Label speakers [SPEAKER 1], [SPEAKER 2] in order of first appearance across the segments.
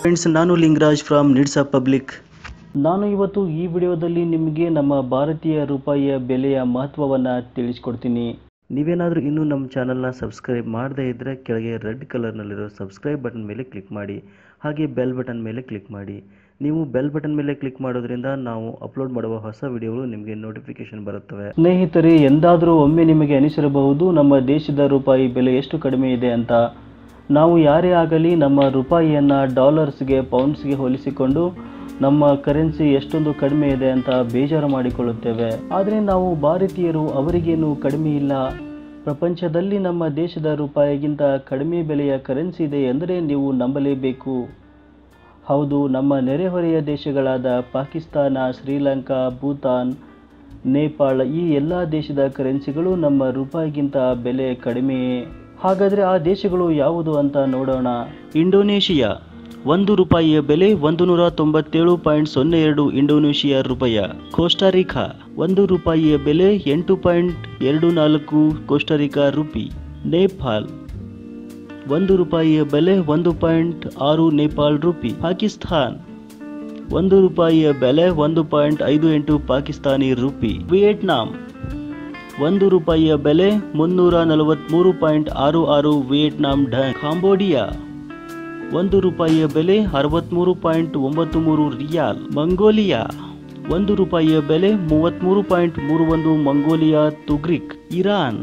[SPEAKER 1] Friends ನಾನು Lingaraj from ನಿಡ್ಸಾ public ನಾನು ಇವತ್ತು ಈ ವಿಡಿಯೋದಲ್ಲಿ ನಿಮಗೆ ನಮ್ಮ ಭಾರತೀಯ ರೂಪಾಯಿಯ ಬೆಲೆಯ ಮಹತ್ವವನ್ನು ತಿಳಿಸ್ಕೊಡ್ತೀನಿ. ನೀವೇನಾದರೂ ಇನ್ನೂ ನಮ್ಮ ಚಾನಲ್ನ ಸಬ್ಸ್ಕ್ರೈಬ್ ಮಾಡದೇ ಇದ್ದರೆ ಕೆಳಗೆ ರೆಡ್ ಕಲರ್ನಲ್ಲಿರೋ ಸಬ್ಸ್ಕ್ರೈಬ್ ಬಟನ್ ಮೇಲೆ ಕ್ಲಿಕ್ ಮಾಡಿ ಹಾಗೆ ಬೆಲ್ ಬಟನ್ ಮೇಲೆ ಕ್ಲಿಕ್ ಮಾಡಿ. ನೀವು ಬೆಲ್ ಬಟನ್ ಮೇಲೆ ಕ್ಲಿಕ್ ಮಾಡೋದ್ರಿಂದ ನಾವು ಅಪ್ಲೋಡ್ ಮಾಡುವ ಹೊಸ ವಿಡಿಯೋಗಳು ನಿಮಗೆ ನೋಟಿಫಿಕೇಶನ್ ಬರುತ್ತವೆ. ಸ್ನೇಹಿತರೆ ಎಂದಾದರೂ ಒಮ್ಮೆ ನಿಮಗೆ ಅನಿಸಿರಬಹುದು ನಮ್ಮ ದೇಶದ ರೂಪಾಯಿ ಬೆಲೆ ಎಷ್ಟು ಕಡಿಮೆ ಇದೆ ಅಂತ. ನಾವು ಯಾರೇ ಆಗಲಿ ನಮ್ಮ ರೂಪಾಯಿಯನ್ನು ಡಾಲರ್ಸ್ಗೆ, ಪೌಂಡ್ಸ್ಗೆ ಹೋಲಿಸಿಕೊಂಡು ನಮ್ಮ ಕರೆನ್ಸಿ ಎಷ್ಟೊಂದು ಕಡಿಮೆ ಇದೆ ಅಂತ ಬೇಜಾರು ಮಾಡಿಕೊಳ್ಳುತ್ತೇವೆ. ಆದರೆ ನಾವು ಭಾರತೀಯರು ಅವರಿಗೇನು ಕಡಿಮೆ ಇಲ್ಲ. ಪ್ರಪಂಚದಲ್ಲಿ ನಮ್ಮ ದೇಶದ ರೂಪಾಯಿಗಿಂತ ಕಡಿಮೆ ಬೆಲೆಯ ಕರೆನ್ಸಿ ಇದೆ ಎಂದರೆ ನೀವು ನಂಬಲೇಬೇಕು. ಹೌದು, ನಮ್ಮ ನೆರೆಹೊರೆಯ ದೇಶಗಳಾದ ಪಾಕಿಸ್ತಾನ, ಶ್ರೀಲಂಕಾ, ಭೂತಾನ್, ನೇಪಾಳ ಈ ಎಲ್ಲ ದೇಶದ ಕರೆನ್ಸಿಗಳು ನಮ್ಮ ರೂಪಾಯಿಗಿಂತ ಬೆಲೆ ಕಡಿಮೆ ಹಾಗಾದರೆ ಆ ದೇಶಗಳು ಯಾವುದು ಅಂತ ನೋಡೋಣ. ಇಂಡೋನೇಷಿಯಾ, ಒಂದು ರೂಪಾಯಿಯ ಬೆಲೆ ಒಂದು ನೂರ ತೊಂಬತ್ತೇಳು ಪಾಯಿಂಟ್ ಸೊನ್ನೆ ಎರಡು ಇಂಡೋನೇಷಿಯಾ ರೂಪಾಯ ಕೋಸ್ಟಾರಿಕಾ ಒಂದು ರೂಪಾಯಿಯ ಬೆಲೆ ಎಂಟು ಪಾಯಿಂಟ್ ಎರಡು ನಾಲ್ಕು ಕೋಸ್ಟಾರಿಕಾ ರೂಪಿ. ನೇಪಾಲ್, ಒಂದು ರೂಪಾಯಿಯ ಬೆಲೆ ಒಂದು ಪಾಯಿಂಟ್ ಆರು ನೇಪಾಲ್ ರೂಪಿ. ಪಾಕಿಸ್ತಾನ್, ಒಂದು ರೂಪಾಯಿಯ ಬೆಲೆ ಒಂದು ಪಾಯಿಂಟ್ ಐದು ಎಂಟು ಪಾಕಿಸ್ತಾನಿ ರೂಪಿ. ವಿಯೆಟ್ನಾಂ ಒಂದು ರೂಪಾಯಿಯ ಬೆಲೆ ಮುನ್ನೂರ ನಲವತ್ತ್ಮೂರು ಪಾಯಿಂಟ್ ಆರು ಆರು ವಿಯೆಟ್ನಾಂ ಡಾಂಗ್ ಕಾಂಬೋಡಿಯಾ. ಒಂದು ರೂಪಾಯಿಯ ಬೆಲೆ ಅರವತ್ತ್ಮೂರು ಪಾಯಿಂಟ್ ಒಂಬತ್ತು ಮೂರು ರಿಯಾಲ್, ಮಂಗೋಲಿಯಾ. ಒಂದು ರೂಪಾಯಿಯ ಬೆಲೆ ಮೂವತ್ತ್ಮೂರು ಪಾಯಿಂಟ್ ಮೂರು ಒಂದು ಮಂಗೋಲಿಯಾ, ತುಗ್ರಿಕ್, ಇರಾನ್.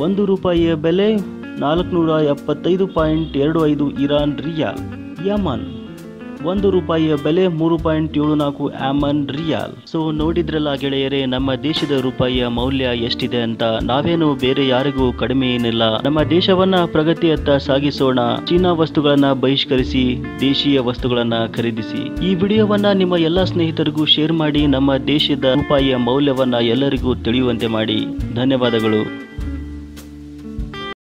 [SPEAKER 1] ಒಂದು ರೂಪಾಯಿಯ ಬೆಲೆ ನಾಲ್ಕುನೂರ ಎಪ್ಪತ್ತೈದು ಪಾಯಿಂಟ್ ಎರಡು ಐದು ಇರಾನ್ ರಿಯಾಲ್, ಯಮನ್. ಒಂದು ರೂಪಾಯಿಯ ಬೆಲೆ ಮೂರು ಪಾಯಿಂಟ್ ಏಳು ನಾಲ್ಕು ಆಮನ್ ರಿಯಾಲ್. ಸೊ ನೋಡಿದ್ರಲ್ಲ ಗೆಳೆಯರೇ, ನಮ್ಮ ದೇಶದ ರೂಪಾಯಿಯ ಮೌಲ್ಯ ಎಷ್ಟಿದೆ ಅಂತ. ನಾವೇನು ಬೇರೆ ಯಾರಿಗೂ ಕಡಿಮೆ ಏನಿಲ್ಲ. ನಮ್ಮ ದೇಶವನ್ನ ಪ್ರಗತಿಯತ್ತ ಸಾಗಿಸೋಣ. ಚೀನಾ ವಸ್ತುಗಳನ್ನ ಬಹಿಷ್ಕರಿಸಿ, ದೇಶೀಯ ವಸ್ತುಗಳನ್ನ ಖರೀದಿಸಿ. ಈ ವಿಡಿಯೋವನ್ನ ನಿಮ್ಮ ಎಲ್ಲಾ ಸ್ನೇಹಿತರಿಗೂ ಶೇರ್ ಮಾಡಿ, ನಮ್ಮ ದೇಶದ ರೂಪಾಯಿಯ ಮೌಲ್ಯವನ್ನ ಎಲ್ಲರಿಗೂ ತಿಳಿಯುವಂತೆ ಮಾಡಿ. ಧನ್ಯವಾದಗಳು.